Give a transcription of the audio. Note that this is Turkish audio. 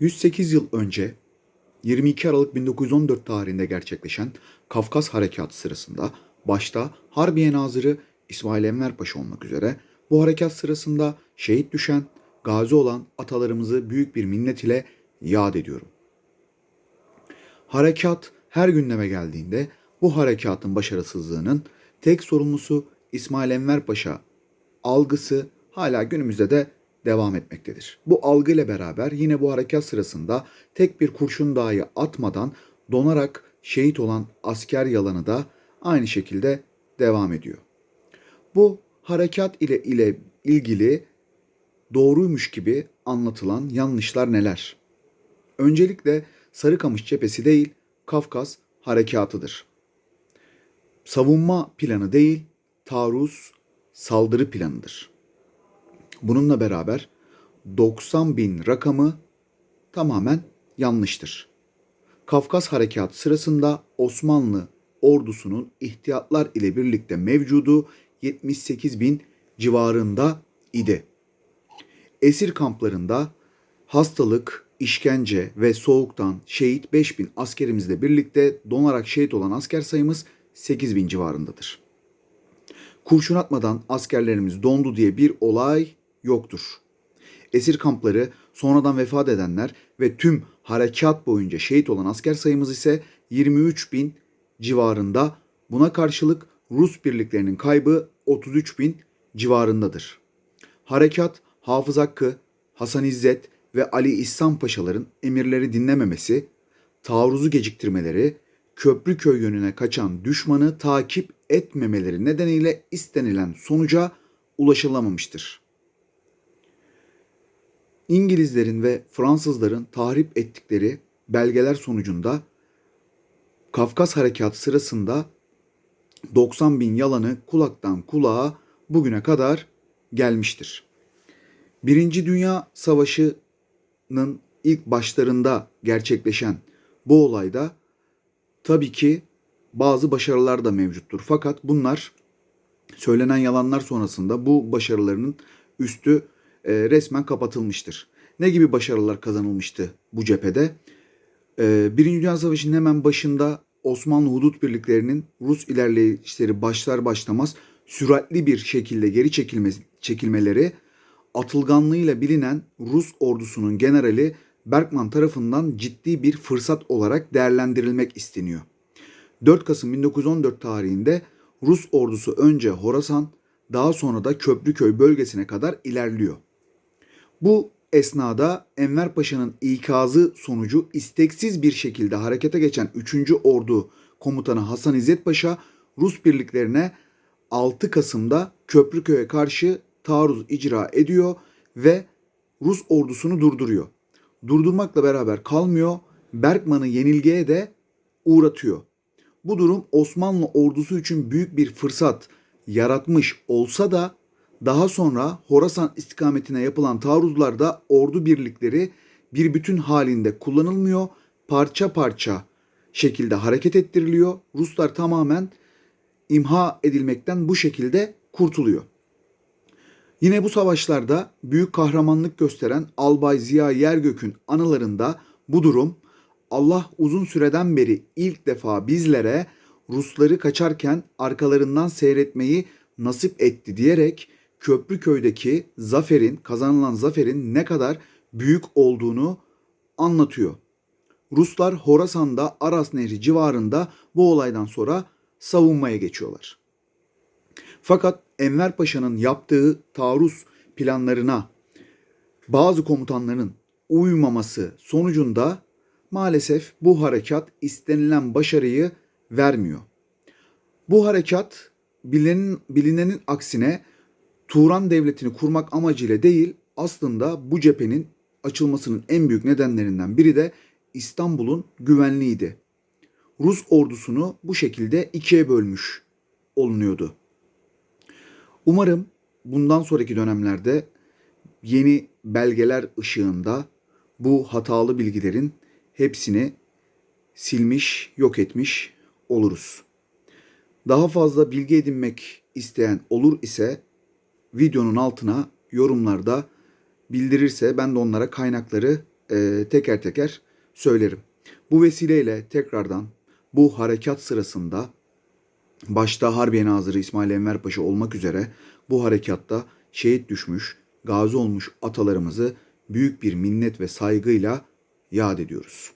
108 yıl önce 22 Aralık 1914 tarihinde gerçekleşen Kafkas Harekatı sırasında başta Harbiye Nazırı İsmail Enver Paşa olmak üzere bu harekat sırasında şehit düşen, gazi olan atalarımızı büyük bir minnet ile yad ediyorum. Harekat her gündeme geldiğinde bu harekatın başarısızlığının tek sorumlusu İsmail Enver Paşa algısı hala günümüzde de devam etmektedir. Bu algı ile beraber yine bu harekat sırasında tek bir kurşun dahi atmadan donarak şehit olan asker yalanı da aynı şekilde devam ediyor. Bu harekat ile ile ilgili doğruymuş gibi anlatılan yanlışlar neler? Öncelikle Sarıkamış cephesi değil, Kafkas harekatıdır. Savunma planı değil, taarruz, saldırı planıdır. Bununla beraber 90 bin rakamı tamamen yanlıştır. Kafkas Harekatı sırasında Osmanlı ordusunun ihtiyatlar ile birlikte mevcudu 78 bin civarında idi. Esir kamplarında hastalık, işkence ve soğuktan şehit 5 bin askerimizle birlikte donarak şehit olan asker sayımız 8 bin civarındadır. Kurşun atmadan askerlerimiz dondu diye bir olay yoktur. Esir kampları, sonradan vefat edenler ve tüm harekat boyunca şehit olan asker sayımız ise 23 bin civarında. Buna karşılık Rus birliklerinin kaybı 33 bin civarındadır. Harekat, Hafız Hakkı, Hasan İzzet ve Ali İhsan Paşaların emirleri dinlememesi, taarruzu geciktirmeleri, Köprüköy yönüne kaçan düşmanı takip etmemeleri nedeniyle istenilen sonuca ulaşılamamıştır. İngilizlerin ve Fransızların tahrip ettikleri belgeler sonucunda Kafkas Harekatı sırasında 90 bin yalanı kulaktan kulağa bugüne kadar gelmiştir. Birinci Dünya Savaşı'nın ilk başlarında gerçekleşen bu olayda tabii ki bazı başarılar da mevcuttur. Fakat bunlar söylenen yalanlar sonrasında bu başarılarının üstü e, resmen kapatılmıştır. Ne gibi başarılar kazanılmıştı bu cephede? E, Birinci Dünya Savaşı'nın hemen başında Osmanlı hudut birliklerinin Rus ilerleyişleri başlar başlamaz süratli bir şekilde geri çekilme, çekilmeleri atılganlığıyla bilinen Rus ordusunun generali Berkman tarafından ciddi bir fırsat olarak değerlendirilmek isteniyor. 4 Kasım 1914 tarihinde Rus ordusu önce Horasan, daha sonra da Köprüköy bölgesine kadar ilerliyor. Bu esnada Enver Paşa'nın ikazı sonucu isteksiz bir şekilde harekete geçen 3. Ordu komutanı Hasan İzzet Paşa Rus birliklerine 6 Kasım'da Köprüköy'e karşı taarruz icra ediyor ve Rus ordusunu durduruyor. Durdurmakla beraber kalmıyor, Berkman'ı yenilgiye de uğratıyor. Bu durum Osmanlı ordusu için büyük bir fırsat yaratmış olsa da daha sonra Horasan istikametine yapılan taarruzlarda ordu birlikleri bir bütün halinde kullanılmıyor, parça parça şekilde hareket ettiriliyor. Ruslar tamamen imha edilmekten bu şekilde kurtuluyor. Yine bu savaşlarda büyük kahramanlık gösteren Albay Ziya Yergök'ün anılarında bu durum Allah uzun süreden beri ilk defa bizlere Rusları kaçarken arkalarından seyretmeyi nasip etti diyerek Köprüköy'deki zaferin, kazanılan zaferin ne kadar büyük olduğunu anlatıyor. Ruslar Horasan'da Aras Nehri civarında bu olaydan sonra savunmaya geçiyorlar. Fakat Enver Paşa'nın yaptığı taarruz planlarına bazı komutanların uymaması sonucunda maalesef bu harekat istenilen başarıyı vermiyor. Bu harekat bilinenin, bilinenin aksine Turan devletini kurmak amacıyla değil aslında bu cephenin açılmasının en büyük nedenlerinden biri de İstanbul'un güvenliğiydi. Rus ordusunu bu şekilde ikiye bölmüş olunuyordu. Umarım bundan sonraki dönemlerde yeni belgeler ışığında bu hatalı bilgilerin hepsini silmiş, yok etmiş oluruz. Daha fazla bilgi edinmek isteyen olur ise videonun altına yorumlarda bildirirse ben de onlara kaynakları e, teker teker söylerim. Bu vesileyle tekrardan bu harekat sırasında başta Harbiye Nazırı İsmail Enver Paşa olmak üzere bu harekatta şehit düşmüş, gazi olmuş atalarımızı büyük bir minnet ve saygıyla yad ediyoruz.